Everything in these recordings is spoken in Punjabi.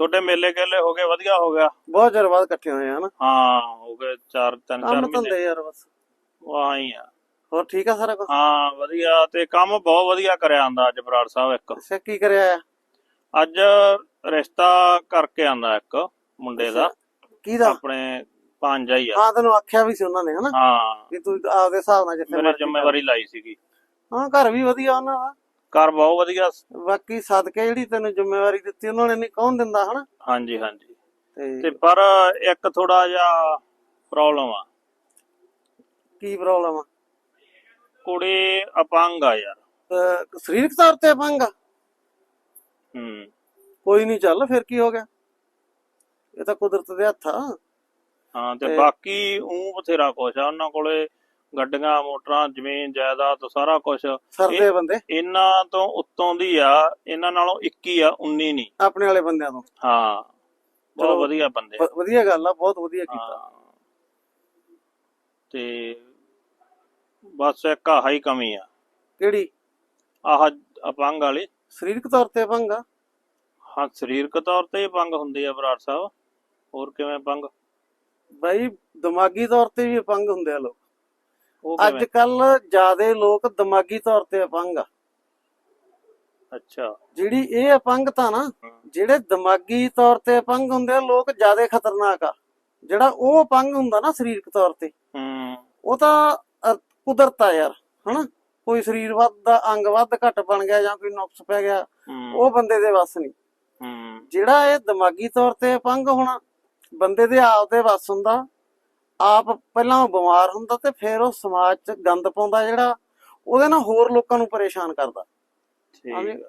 ਤੁਹਾਡੇ ਮੇਲੇ ਗੇਲੇ ਹੋ ਗਏ ਵਧੀਆ ਹੋ ਗਿਆ। ਬਹੁਤ ਚਿਰ ਬਾਅਦ ਇਕੱਠੇ ਹੋਏ ਆ ਨਾ ਹਾਂ ਹੋ ਗਏ 4 3 4 ਕੰਮ ਮਹੀਨੇ। ਧੰਦੇ ਯਾਰ ਬਸ। ਵਾਹ ਹੀ ਆ। ਹੋਰ ਠੀਕ ਆ ਸਾਰਾ ਕੁਝ ਹਾਂ ਵਧੀਆ। ਤੇ ਕੰਮ ਬਹੁਤ ਵਧੀਆ ਕਰਿਆ ਆਂਦਾ ਅੱਜ ਬਰਾੜ ਸਾਹਿਬ ਇੱਕ। ਅੱਛਾ ਕੀ ਕਰਿਆ ਅੱਜ ਰਿਸ਼ਤਾ ਕਰਕੇ ਆਂਦਾ ਇੱਕ ਮੁੰਡੇ ਦਾ। ਕਿਹਦਾ? ਆਪਣੇ ਭਾਂਜਾ ਹੀ ਆ। ਹਾਂ ਤੈਨੂੰ ਆਖਿਆ ਵੀ ਸੀ ਉਹਨਾਂ ਨੇ ਹਨਾ? ਹਾਂ। ਕਿ ਤੂੰ ਆਪਦੇ ਹਿਸਾਬ ਨਾਲ ਜਿੱਥੇ ਮੇਰੇ। ਜ਼ਿੰਮੇਵਾਰੀ ਲਾਈ ਸੀਗੀ। ਹਾਂ ਘਰ ਵੀ ਵਧੀਆ ਉਹਨਾਂ ਦਾ। ਘਰ ਬਹੁਤ ਵਧੀਆ ਬਾਕੀ ਸਦਕੇ ਜਿਹੜੀ ਤੈਨੂੰ ਜ਼ਿੰਮੇਵਾਰੀ ਦਿੱਤੀ ਉਹਨਾਂ ਨੇ ਨਹੀਂ ਕੌਣ ਦਿੰਦਾ ਹਨਾ? ਹਾਂਜੀ ਹਾਂਜੀ। ਤੇ ਪਰ ਇੱਕ ਥੋੜਾ ਜਿਹਾ ਪ੍ਰੋਬਲਮ ਆ। ਕੀ ਪ੍ਰੋਬਲਮ ਆ? ਕੁੜੀ ਅਪੰਗ ਆ ਯਾਰ। ਸਰੀਰਕ ਤੌਰ ਤੇ ਅਪੰਗ ਆ? ਹੂੰ। ਕੋਈ ਨਹੀਂ ਚੱਲ ਫਿਰ ਕੀ ਹੋ ਗਿਆ? ਇਹ ਤਾਂ ਕੁਦਰਤ ਦੇ ਹੱਥ ਆ। ਹਾਂ ਤੇ- ਬਾਕੀ ਉਹ ਬਥੇਰਾ ਕੁਛ ਆ ਉਹਨਾਂ ਕੋਲੇ ਗੱਡੀਆਂ ਮੋਟਰਾਂ ਜ਼ਮੀਨ ਜਾਇਦਾਦ ਸਾਰਾ ਕੁਝ ਸਰਦੇ ਬੰਦੇ। ਇਹਨਾਂ ਤੋਂ ਉੱਤੋਂ ਦੀ ਆ ਇਹਨਾਂ ਨਾਲੋਂ 21 ਆ 19 ਨਹੀਂ। ਆਪਣੇ ਵਾਲੇ ਬੰਦਿਆਂ ਤੋਂ। ਹਾਂ ਬਹੁਤ। ਵਧੀਆ ਬੰਦੇ ਵਧੀਆ ਗੱਲ ਆ ਬਹੁਤ ਵਧੀਆ ਕੀਤਾ। ਤੇ ਬਸ ਇੱਕ ਆਹ ਹੀ ਕਮੀ ਆ। ਕਿਹੜੀ? ਆਹ ਅਪੰਗ ਵਾਲੀ। ਸਰੀਰਕ ਤੌਰ ਤੇ ਅਪੰਗ ਆ? ਹਾਂ ਸਰੀਰਕ ਤੌਰ ਤੇ ਅਪੰਗ ਹੁੰਦੇ ਆ ਬਰਾੜ ਸਾਹਿਬ। ਹੋਰ ਕਿਵੇਂ ਅਪੰਗ? ਬਾਈ ਦਿਮਾਗੀ ਤੌਰ ਤੇ ਵੀ ਅਪੰਗ ਹੁੰਦੇ ਆ ਲੋਕ। ਅੱਜ ਕੱਲ ਜਿਆਦੇ ਲੋਕ ਦਿਮਾਗੀ ਤੌਰ ਤੇ ਅਪੰਗ ਆ। ਅੱਛਾ। ਜਿਹੜੀ ਇਹ ਅਪੰਗਤਾ ਨਾ ਜਿਹੜੇ ਦਿਮਾਗੀ ਤੌਰ ਤੇ ਅਪੰਗ ਹੁੰਦੇ ਆ ਲੋਕ ਜਿਆਦੇ ਖਤਰਨਾਕ ਆ। ਜਿਹੜਾ ਉਹ ਅਪੰਗ ਹੁੰਦਾ ਨਾ ਸਰੀਰਕ ਤੌਰ ਤੇ ਉਹ ਤਾਂ ਕੁਦਰਤ ਆ ਯਾਰ ਹਨਾ? ਕੋਈ ਸਰੀਰ ਵੱਧ ਦਾ ਅੰਗ ਵੱਧ ਘੱਟ ਬਣ ਗਿਆ ਜਾਂ ਕੋਈ ਨੁਕਸ ਪੈ ਗਿਆ ਉਹ ਬੰਦੇ ਦੇ ਵੱਸ ਨਹੀਂ। ਜਿਹੜਾ ਇਹ ਦਿਮਾਗੀ ਤੌਰ ਤੇ ਅਪੰਗ ਹੋਣਾ ਬੰਦੇ ਦੇ ਆਪ ਦੇ ਵੱਸ ਹੁੰਦਾ ਆਪ ਪਹਿਲਾਂ ਉਹ ਬਿਮਾਰ ਹੁੰਦਾ ਤੇ ਫਿਰ ਉਹ ਸਮਾਜ 'ਚ ਗੰਦ ਪਾਉਂਦਾ ਜਿਹੜਾ ਉਹਦੇ ਨਾਲ ਹੋਰ ਲੋਕਾਂ ਨੂੰ ਪਰੇਸ਼ਾਨ ਕਰਦਾ। ਠੀਕ।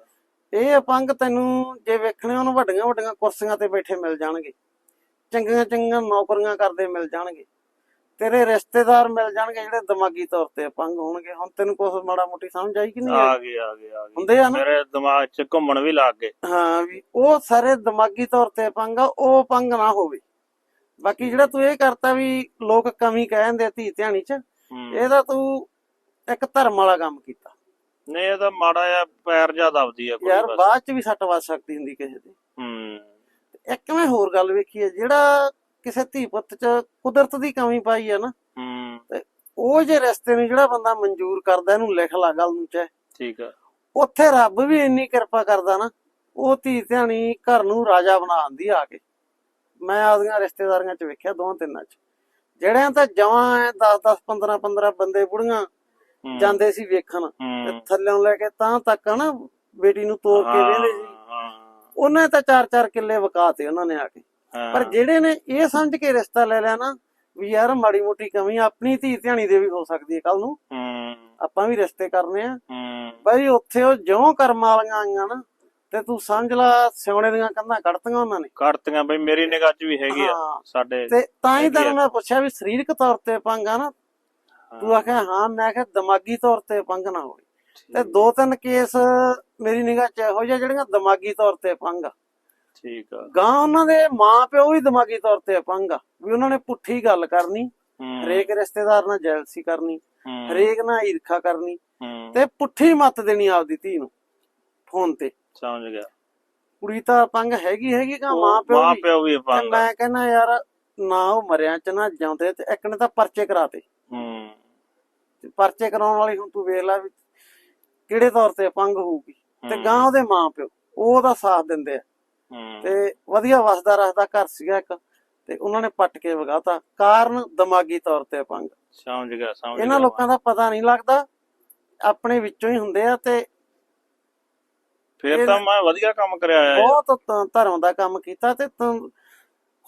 ਇਹ ਅਪੰਗ ਤੈਨੂੰ ਜੇ ਵੇਖਣੇ ਉਹਨੂੰ ਵੱਡੀਆਂ ਵੱਡੀਆਂ ਕੁਰਸੀਆਂ ਤੇ ਬੈਠੇ ਮਿਲ ਜਾਣਗੇ। ਚੰਗੀਆਂ ਚੰਗੀਆਂ ਨੌਕਰੀਆਂ ਕਰਦੇ ਮਿਲ ਜਾਣਗੇ। ਤੇਰੇ ਰਿਸ਼ਤੇਦਾਰ ਮਿਲ ਜਾਣਗੇ ਜਿਹੜੇ ਦਿਮਾਗੀ ਤੌਰ ਤੇ ਅਪੰਗ ਹੋਣਗੇ। ਹੁਣ ਤੈਨੂੰ ਕੁਛ ਮਾੜਾ ਮੋਟੀ ਸਮਝ ਆਈ ਕਿ ਨਹੀਂ? ਆ ਗਏ ਆ ਗਏ ਆ ਗਏ ਹੁੰਦੇ ਆ ਨਾ? ਮੇਰੇ ਦਿਮਾਗ 'ਚ ਘੁੰਮਣ ਵੀ ਲੱਗ ਗਏ। ਹਾਂ ਵੀ ਉਹ ਸਾਰੇ ਦਿਮਾਗੀ ਤੌਰ ਤੇ ਅਪੰਗ ਆ ਉਹ ਅਪੰਗ ਨਾ ਹੋਵੇ। ਬਾਕੀ ਜਿਹੜਾ ਤੂੰ ਇਹ ਕਰਤਾ ਵੀ ਲੋਕ ਕਮੀ ਕਹਿੰਦੇ ਆ ਧੀ ਧਿਆਣੀ ਚ। ਇਹਦਾ ਤੂੰ ਇੱਕ ਧਰਮ ਵਾਲਾ ਕੰਮ ਕੀਤਾ। ਨਹੀਂ ਇਹ ਤਾਂ ਮਾੜਾ ਜਿਹਾ ਪੈਰ ਜਿਹਾ ਦਬਦੀ ਆ ਕੋਈ ਯਾਰ ਬਾਅਦ ਚ ਵੀ ਸੱਟ ਵੱਜ ਸਕਦੀ ਹੁੰਦੀ ਕਿਸੇ ਦੀ। ਹੂੰ। ਇੱਕ ਮੈਂ ਹੋਰ ਗੱਲ ਵੇਖੀ ਹੈ ਜਿਹੜਾ ਕਿਸੇ ਧੀ ਪੁੱਤ ਚ ਕੁਦਰਤ ਦੀ ਕਮੀ ਪਾਈ ਹੈ ਨਾ ਹੂੰ। ਉਹ ਜੇ ਰਸਤੇ ਨੂੰ ਜਿਹੜਾ ਬੰਦਾ ਮਨਜ਼ੂਰ ਕਰਦਾ ਇਹਨੂੰ ਲਿਖ ਲਾ ਗੱਲ ਨੂੰ ਚਾਹੇ। ਠੀਕ ਆ। ਉੱਥੇ ਰੱਬ ਵੀ ਇੰਨੀ ਕਿਰਪਾ ਕਰਦਾ ਨਾ ਉਹ ਧੀ ਧਿਆਣੀ ਘਰ ਨੂੰ ਰਾਜਾ ਬਣਾ ਦਿੰਦੀ ਆ ਕੇ। ਮੈਂ ਆਪਦੀਆਂ ਰਿਸ਼ਤੇਦਾਰੀਆਂ ਚ ਵੇਖਿਆ ਦੋਹਾਂ ਤਿੰਨਾਂ ਚ। ਜਿਹੜਿਆਂ ਤਾਂ ਜਵਾਂ 10 10 15 15 ਬੰਦੇ ਬੁੜੀਆਂ। ਜਾਂਦੇ ਸੀ ਵੇਖਣ ਤੇ ਥੱਲਿਓਂ ਲੈ ਕੇ ਤਾਂ ਤੱਕ ਨਾ ਬੇਟੀ ਨੂੰ ਤੋੜ ਕੇ ਵੇਂਦੇ ਸੀ। ਉਹਨੇ ਤਾਂ ਚਾਰ ਚਾਰ ਕਿੱਲੇ ਵਕਾਤੇ ਉਹਨਾਂ ਨੇ ਆ ਕੇ। ਪਰ ਜਿਹੜੇ ਨੇ ਇਹ ਸਮਝ ਕੇ ਰਿਸ਼ਤਾ ਲੈ ਲਿਆ ਨਾ ਵੀ ਯਾਰ ਮਾੜੀ ਮੋਟੀ ਕਮੀ ਆਪਣੀ ਧੀ ਧਿਆਣੀ ਦੇ ਵੀ ਹੋ ਸਕਦੀ ਹੈ ਕੱਲ ਨੂੰ। ਆਪਾਂ ਵੀ ਰਿਸ਼ਤੇ ਕਰਨੇ ਆ। ਬਈ ਉੱਥੇ ਉਹ ਜਿਉਂ ਕਰਮ ਵਾਲੀਆਂ ਆਈਆਂ ਨਾ ਤੇ ਤੂੰ ਸਮਝ ਲਾ ਸਿਉਣੇ ਦੀਆਂ ਕੰਧਾਂ ਕੱਢਤੀਆਂ ਉਹਨਾਂ ਨੇ। ਕਰਤੀਆਂ ਬਈ ਮੇਰੀ ਨਿਗਾਹ 'ਚ ਵੀ ਹੈਗੀ ਆ ਹਾਂ। ਸਾਡੇ ਤੇ ਤਾਂ ਹੀ ਤੈਨੂੰ। ਮੈਂ ਪੁੱਛਿਆ ਵੀ ਸਰੀਰਕ ਤੌਰ ਤੇ ਪੰਗਾ ਨਾ? ਤੂੰ ਆਖਿਆ ਹਾਂ ਮੈਂ ਕਿਹਾ ਦਿਮਾਗੀ ਤੌਰ ਤੇ ਪੰਗ ਨਾ ਹੋਵੇ। ਤੇ ਦੋ ਤਿੰਨ ਕੇਸ ਮੇਰੀ ਨਿਗਾਹ 'ਚ ਇਹੋ ਜਿਹੇ ਜਿਹੜੀਆਂ ਦਿਮਾਗੀ ਤੌਰ ਤੇ ਪੰਗ ਆ। ਠੀਕ ਆ। ਗਾਂ ਉਹਨਾਂ ਦੇ ਮਾਂ ਪਿਓ ਵੀ ਦਿਮਾਗੀ ਤੌਰ ਤੇ ਪੰਗ ਆ ਵੀ ਉਹਨਾਂ ਨੇ ਪੁੱਠੀ ਗੱਲ ਕਰਨੀ ਹੂੰ। ਹਰੇਕ ਰਿਸ਼ਤੇਦਾਰ ਨਾਲ ਜੈਲਸੀ ਕਰਨੀ ਹੂੰ, ਹਰੇਕ ਨਾਲ ਈਰਖਾ ਕਰਨੀ ਹੂੰ। ਤੇ ਪੁੱਠੀ ਮੱਤ ਦੇਣੀ ਆਪਦੀ ਧੀ ਨੂੰ ਫੋਨ ਤੇ। ਸਮਝ ਗਿਆ। ਕੁੜੀ ਤਾਂ ਪੰਗ ਹੈਗੀ ਹੈਗੀ ਕਾ ਮਾਂ ਪਿਓ ਮਾਂ ਪਿਓ ਵੀ ਤੇ ਪੰਗ ਮੈਂ ਕਹਿੰਦਾ ਯਾਰ ਨਾ ਉਹ ਮਰਿਆਂ ਚ ਨਾ ਜਿਉਂਦੇ ਤੇ ਇੱਕ ਨੇ ਤਾਂ ਪਰਚੇ ਕਰਾਤੇ ਹੂੰ। ਤੇ ਪਰਚੇ ਕਰਾਉਣ ਵਾਲੀ ਹੁਣ ਤੂੰ ਵੇਖ ਲੈ ਵੀ ਕਿਹੜੇ ਤੌਰ ਤੇ ਪੰਗ ਹੋਊਗੀ। ਤੇ। ਗਾਂ ਉਹਦੇ ਮਾਂ ਪਿਓ ਉਹ ਉਹਦਾ ਸਾਥ ਦਿੰਦੇ ਆ। ਹੂੰ। ਤੇ ਵਧੀਆ ਵਸਦਾ ਰਸਦਾ ਘਰ ਸੀਗਾ ਇੱਕ। ਤੇ ਉਹਨਾਂ ਨੇ ਪੱਟ ਕੇ ਵਗਾਤਾ। ਕਾਰਨ ਦਿਮਾਗੀ ਤੌਰ ਤੇ ਪੰਗ। ਸਮਝ ਗਿਆ ਸਮਝ ਗਿਆ। ਇਹਨਾਂ ਲੋਕਾਂ ਦਾ ਪਤਾ ਨਹੀਂ ਲੱਗਦਾ। ਆਪਣੇ ਵਿੱਚੋਂ ਹੀ ਹੁੰਦੇ ਆ ਤੇ ਫਿਰ ਤਾਂ ਮੈਂ ਵਧੀਆ ਕੰਮ ਕਰਿਆ ਆ ਬਹੁਤ ਧਰਮ ਦਾ ਕੰਮ ਕੀਤਾ ਤੇ ਤੂੰ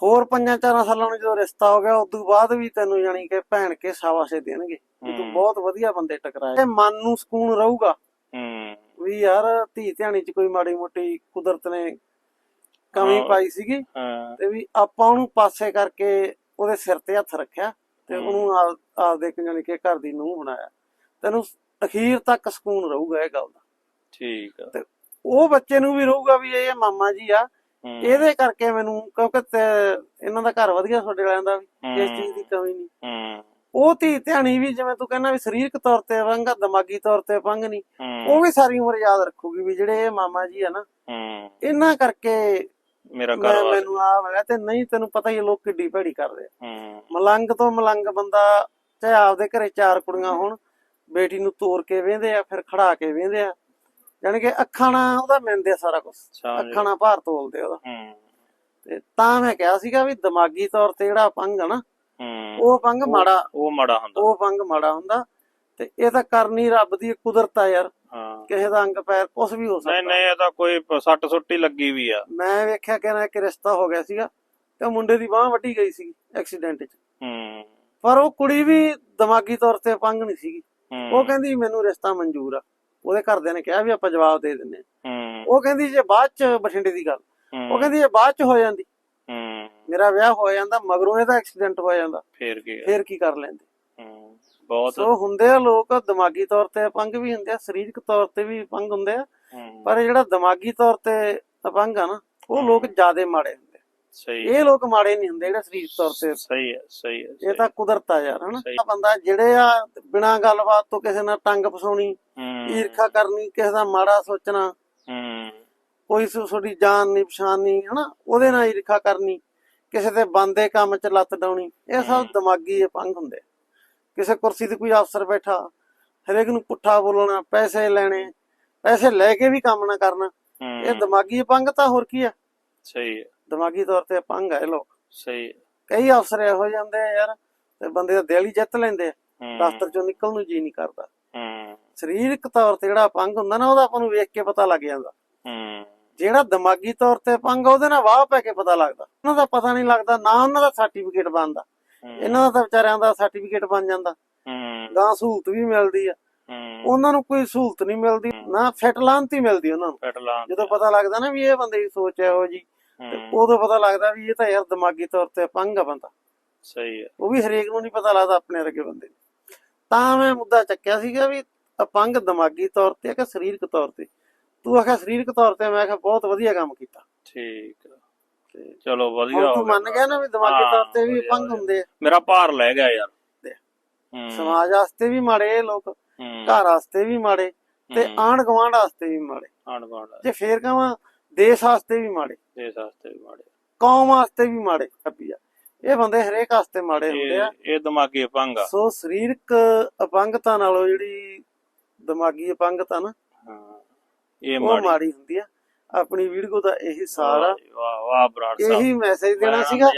ਹੋਰ ਪੰਜਾਂ ਚਾਰਾਂ ਸਾਲਾਂ ਨੂੰ ਜਦੋਂ ਰਿਸ਼ਤਾ ਹੋ ਗਿਆ ਉਸ ਤੋਂ ਬਾਅਦ ਵੀ ਤੈਨੂੰ ਯਾਨੀ ਕਿ ਭੈਣ ਕੇ ਸ਼ਾਬਾਸ਼ੇ ਦੇਣਗੇ। ਤੂੰ। ਬਹੁਤ ਵਧੀਆ ਬੰਦੇ ਟਕਰਾਏ। ਤੇ ਮਨ ਨੂੰ ਸਕੂਨ ਰਹੂਗਾ। ਹੂੰ। ਵੀ ਯਾਰ ਧੀ ਧਿਆਣੀ ਚ ਕੋਈ ਮਾੜੀ ਮੋਟੀ ਕੁਦਰਤ ਨੇ ਕਮੀ। ਪਾਈ ਸੀਗੀ ਤੇ ਵੀ ਆਪਾਂ ਉਹਨੂੰ ਪਾਸੇ ਕਰਕੇ ਉਹਦੇ ਸਿਰ ਤੇ ਹੱਥ ਰੱਖਿਆ ਤੇ। ਉਹਨੂੰ ਆਪ- ਆਪਦੇ ਜਾਣੀ ਕਿ ਘਰ ਦੀ ਨੂੰਹ ਬਣਾਇਆ। ਤੈਨੂੰ ਅਖੀਰ ਤੱਕ ਸਕੂਨ ਰਹੂਗਾ ਇਹ ਗੱਲ ਦਾ। ਠੀਕ ਆ। ਤੇ ਉਹ ਬੱਚੇ ਨੂੰ ਵੀ ਰਹੂਗਾ ਵੀ ਇਹ ਮਾਮਾ ਜੀ ਆ। ਇਹਦੇ ਕਰਕੇ ਮੈਨੂੰ ਕਿਉਂਕਿ ਇਹਨਾਂ ਦਾ ਘਰ ਵਧੀਆ ਤੁਹਾਡੇ ਵਾਲਿਆਂ ਦਾ ਵੀ ਇਸ। ਚੀਜ਼ ਦੀ ਕਮੀ ਨਹੀਂ। ਉਹ ਧੀ ਧਿਆਣੀ ਵੀ ਜਿਵੇਂ ਤੂੰ ਕਹਿੰਦਾ ਵੀ ਸਰੀਰਕ ਤੌਰ ਤੇ ਆ ਦਿਮਾਗੀ ਤੌਰ ਤੇ ਅਪੰਗ ਨਹੀਂ ਉਹ ਵੀ ਸਾਰੀ ਉਮਰ ਯਾਦ ਰੱਖੂਗੀ ਵੀ ਜਿਹੜੇ ਇਹ ਮਾਮਾ ਜੀ ਆ ਨਾ। ਇਹਨਾਂ ਕਰਕੇ ਮੇਰਾ ਘਰ ਮੈਨੂੰ ਆ ਮਿਲਿਆ ਤੇ ਨਹੀਂ ਤੈਨੂੰ ਪਤਾ ਹੀ ਲੋਕ ਕਿੱਡੀ ਭੈੜੀ ਕਰਦੇ ਮਲੰਗ ਤੋਂ ਮਲੰਗ ਬੰਦਾ ਚਾਹੇ ਆਪਦੇ ਘਰੇ ਚਾਰ ਕੁੜੀਆਂ ਹੋਣ ਬੇਟੀ ਨੂੰ ਤੋੜ ਕੇ ਵੇਂਦੇ ਆ ਫਿਰ ਖੜਾ ਕੇ ਵੇਂਦੇ ਆ। ਜਾਣੀ ਕਿ ਅੱਖਾਂ ਨਾਲ ਉਹਦਾ ਮਿਲਦੇ ਸਾਰਾ ਕੁਝ ਅੱਖਾਂ ਨਾਲ ਭਾਰ ਤੋਲਦੇ ਉਹਦਾ। ਹੂੰ। ਤੇ ਤਾਂ ਮੈਂ ਕਿਹਾ ਸੀਗਾ ਵੀ ਦਿਮਾਗੀ ਤੌਰ ਤੇ ਜਿਹੜਾ ਪੰਗ ਆ ਨਾ ਉਹ ਪੰਗ ਮਾੜਾ ਉਹ ਮਾੜਾ ਹੁੰਦਾ। ਉਹ ਪੰਗ ਮਾੜਾ ਹੁੰਦਾ। ਤੇ ਇਹ ਤਾਂ ਕਰਨੀ ਰੱਬ ਦੀ ਕੁਦਰਤ ਆ ਯਾਰ। ਕਿਸੇ ਦਾ ਅੰਗ ਪੈਰ ਕੁਝ ਵੀ ਹੋ ਨਹੀਂ ਸਕਦਾ। ਨਹੀਂ ਇਹ ਤਾਂ ਕੋਈ ਸੱਟ ਸੁੱਟੀ ਲੱਗੀ ਵੀ ਆ। ਮੈਂ ਵੇਖਿਆ ਕਿ ਨਾ ਇੱਕ ਰਿਸ਼ਤਾ ਹੋ ਗਿਆ ਸੀਗਾ ਤੇ ਮੁੰਡੇ ਦੀ ਬਾਹ ਵੱਢੀ ਗਈ ਸੀ ਐਕਸੀਡੈਂਟ 'ਚ। ਹੂੰ। ਪਰ ਉਹ ਕੁੜੀ ਵੀ ਦਿਮਾਗੀ ਤੌਰ ਤੇ ਪੰਗ ਨਹੀਂ ਸੀਗੀ। ਉਹ ਕਹਿੰਦੀ ਮੈਨੂੰ ਰਿਸ਼ਤਾ ਮਨਜ਼ੂਰ ਆ। ਉਹਦੇ ਘਰਦਿਆਂ ਨੇ ਕਿਹਾ ਵੀ ਆਪਾਂ ਜਵਾਬ ਦੇ ਦਿੰਨੇ ਉਹ ਕਹਿੰਦੀ ਜੇ ਬਾਅਦ ਚ ਬਠਿੰਡੇ ਦੀ ਗੱਲ। ਉਹ ਕਹਿੰਦੀ ਜੇ ਬਾਅਦ ਚ ਹੋ ਜਾਂਦੀ। ਮੇਰਾ ਵਿਆਹ ਹੋ ਜਾਂਦਾ ਮਗਰੋਂ ਇਹਦਾ ਐਕਸੀਡੈਂਟ ਹੋ ਜਾਂਦਾ। ਫੇਰ ਕੀ? ਫੇਰ ਕੀ ਕਰ ਲੈਂਦੇ? ਬਹੁਤ। ਸੋ ਹੁੰਦੇ ਆ ਲੋਕ ਦਿਮਾਗੀ ਤੌਰ ਤੇ ਅਪੰਗ ਵੀ ਹੁੰਦੇ ਆ ਸਰੀਰਕ ਤੌਰ ਤੇ ਵੀ ਅਪੰਗ ਹੁੰਦੇ ਆ। ਪਰ ਜਿਹੜਾ ਦਿਮਾਗੀ ਤੌਰ ਤੇ ਅਪੰਗ ਆ ਨਾ ਉਹ ਲੋਕ ਜ਼ਿਆਦੇ ਮਾੜੇ ਹੁੰਦੇ। ਸਹੀ ਇਹ ਲੋਕ ਮਾੜੇ ਨਹੀਂ ਹੁੰਦੇ ਜਿਹੜੇ ਸਰੀਰਕ ਤੌਰ ਤੇ। ਸਹੀ ਹੈ ਸਹੀ ਹੈ ਇਹ ਤਾਂ ਕੁਦਰਤ ਆ ਯਾਰ ਹਨਾ। ਬੰਦਾ ਜਿਹੜੇ ਆ ਬਿਨਾਂ ਗੱਲਬਾਤ ਤੋਂ ਕਿਸੇ ਨਾਲ ਟੰਗ ਫਸਾਉਣੀ ਈਰਖਾ ਕਰਨੀ ਕਿਸੇ ਦਾ ਮਾੜਾ ਸੋਚਣਾ ਹੂੰ। ਕੋਈ ਤੁਹਾਡੀ ਜਾਨ ਨਹੀਂ ਪਛਾਣ ਹਨਾ? ਉਹਦੇ ਨਾਲ ਈਰਖਾ ਕਰਨੀ ਕਿਸੇ ਦੇ ਬੰਦੇ ਕੰਮ 'ਚ ਲੱਤ ਡਾਉਣੀ ਇਹ ਸਭ। ਦਿਮਾਗੀ ਅਪੰਗ ਹੁੰਦੇ। ਕਿਸੇ ਕੁਰਸੀ ਤੇ ਕੋਈ ਅਫਸਰ ਬੈਠਾ ਹਰੇਕ ਨੂੰ ਪੁੱਠਾ ਬੋਲਣਾ ਪੈਸੇ ਲੈਣੇ ਪੈਸੇ ਲੈ ਕੇ ਵੀ ਕੰਮ ਨਾ ਕਰਨਾ ਇਹ ਦਿਮਾਗੀ ਅਪੰਗ ਤਾਂ ਹੋਰ ਕੀ ਆ? ਸਹੀ ਹੈ। ਦਿਮਾਗੀ ਤੌਰ ਤੇ ਅਪੰਗ ਇਹ ਲੋਕ ਸਹੀ। ਹੈ ਕਈ ਅਫਸਰ ਇਹੋ ਜਾਂਦੇ ਆ ਯਾਰ ਤੇ ਬੰਦੇ ਦਾ ਦਿਲ ਹੀ ਜਿੱਤ ਲੈਂਦੇ ਆ। ਹੂੰ, ਦਫ਼ਤਰ ਚੋਂ ਨਿਕਲਣ ਨੂੰ ਜੀ ਨਹੀਂ ਕਰਦਾ। ਹੂੰ। ਸਰੀਰਕ ਤੌਰ ਤੇ ਜਿਹੜਾ ਅਪੰਗ ਹੁੰਦਾ ਨਾ ਉਹਦਾ ਆਪਾਂ ਨੂੰ ਵੇਖ ਕੇ ਪਤਾ ਲੱਗ ਜਾਂਦਾ। ਹੂੰ। ਜਿਹੜਾ ਦਿਮਾਗੀ ਤੌਰ ਤੇ ਅਪੰਗ ਆ, ਉਹਦੇ ਨਾਲ ਵਾਹ ਪੈ ਕੇ ਪਤਾ ਲੱਗਦਾ। ਉਹਨਾਂ ਦਾ ਪਤਾ ਨਹੀਂ ਲੱਗਦਾ ਨਾ ਉਹਨਾਂ ਦਾ ਸਰਟੀਫਿਕੇਟ ਬਣਦਾ। ਹੂੰ, ਇਹਨਾਂ ਦਾ ਵਿਚਾਰਿਆਂ ਦਾ ਸਰਟੀਫਿਕੇਟ ਬਣ ਜਾਂਦਾ। ਹੂੰ। ਗਾਂ ਸਹੂਲਤ ਵੀ ਮਿਲਦੀ ਆ। ਹੂੰ। ਉਹਨਾਂ ਨੂੰ ਕੋਈ ਸਹੂਲਤ ਨਹੀਂ ਮਿਲਦੀ ਨਾ ਫਿੱਟ ਲਾਂਤੀ ਮਿਲਦੀ ਉਹਨਾਂ ਨੂੰ। ਜਦੋਂ ਪਤਾ ਲੱਗਦਾ ਨਾ ਵੀ ਇਹ ਬੰਦੇ ਦੀ ਸੋਚ ਇਹੋ ਜੀ ਤੇ ਉਦੋਂ ਪਤਾ ਲੱਗਦਾ ਵੀ ਇਹ ਤਾਂ ਯਾਰ ਦਿਮਾਗੀ ਤੌਰ ਤੇ ਅਪੰਗ ਆ ਬੰਦਾ। ਸਹੀ ਹੈ ਉਹ ਵੀ ਹਰੇਕ ਨੂੰ ਨਹੀਂ ਪਤਾ ਲੱਗਦਾ ਆਪਣੇ ਵਰਗੇ ਬੰਦੇ ਨੂੰ। ਤਾਂ ਮੈਂ ਮੁੱਦਾ ਚੱਕਿਆ ਸੀਗਾ ਵੀ ਅਪੰਗ ਦਿਮਾਗੀ ਤੌਰ ਤੇ ਆ ਕਿ ਸਰੀਰਕ ਤੌਰ ਤੇ? ਤੂੰ ਆਖਿਆ ਸਰੀਰਕ ਤੌਰ ਤੇ ਮੈਂ ਆਖਿਆ ਬਹੁਤ ਵਧੀਆ ਕੰਮ ਕੀਤਾ। ਠੀਕ। ਤੇ ਚਲੋ ਵਧੀਆ ਤੂੰ ਮੰਨ ਗਿਆ ਨਾ ਵੀ ਦਿਮਾਗੀ ਤੌਰ ਤੇ ਵੀ ਅਪੰਗ। ਹੁੰਦੇ ਆ। ਮੇਰਾ ਭਾਰ ਲੈ ਗਿਆ ਯਾਰ। ਸਮਾਜ ਵਾਸਤੇ ਵੀ ਮਾੜੇ ਲੋਕ। ਘਰ ਵਾਸਤੇ ਵੀ ਮਾੜੇ ਤੇ ਆਂਢ ਗੁਆਂਢ ਵਾਸਤੇ ਵੀ ਮਾੜੇ। ਆਂਢ ਗੁਆਂਢ ਜੇ ਫੇਰ ਕਹਾਂ ਦੇਸ਼ ਵਾਸਤੇ ਵੀ ਮਾੜੇ। ਦੇਸ਼ ਵਾਸਤੇ ਵੀ ਮਾੜੇ। ਕੌਮ ਵਾਸਤੇ ਵੀ ਮਾੜੇ ਕੱਪੀਆ ਇਹ ਬੰਦੇ ਹਰੇਕ ਵਾਸਤੇ ਮਾੜੇ ਹੁੰਦੇ ਆ। ਇਹ ਦਿਮਾਗੀ ਅਪੰਗ ਆ। ਸੋ ਸਰੀਰਕ ਅਪੰਗਤਾ ਨਾਲੋਂ ਜਿਹੜੀ ਦਿਮਾਗੀ ਅਪੰਗਤਾ ਨਾ ਹਾਂ ਇਹ ਮਾੜੀ। ਹੁੰਦੀ ਆ। ਆਪਣੀ ਵੀਡੀਓ ਦਾ ਇਹੀ ਸਾਰ ਆ। ਵਾਹ ਵਾਹ ਬਰਾੜ ਸਾਹਿਬ। ਇਹੀ ਮੈਸੇਜ ਦੇਣਾ ਸੀਗਾ।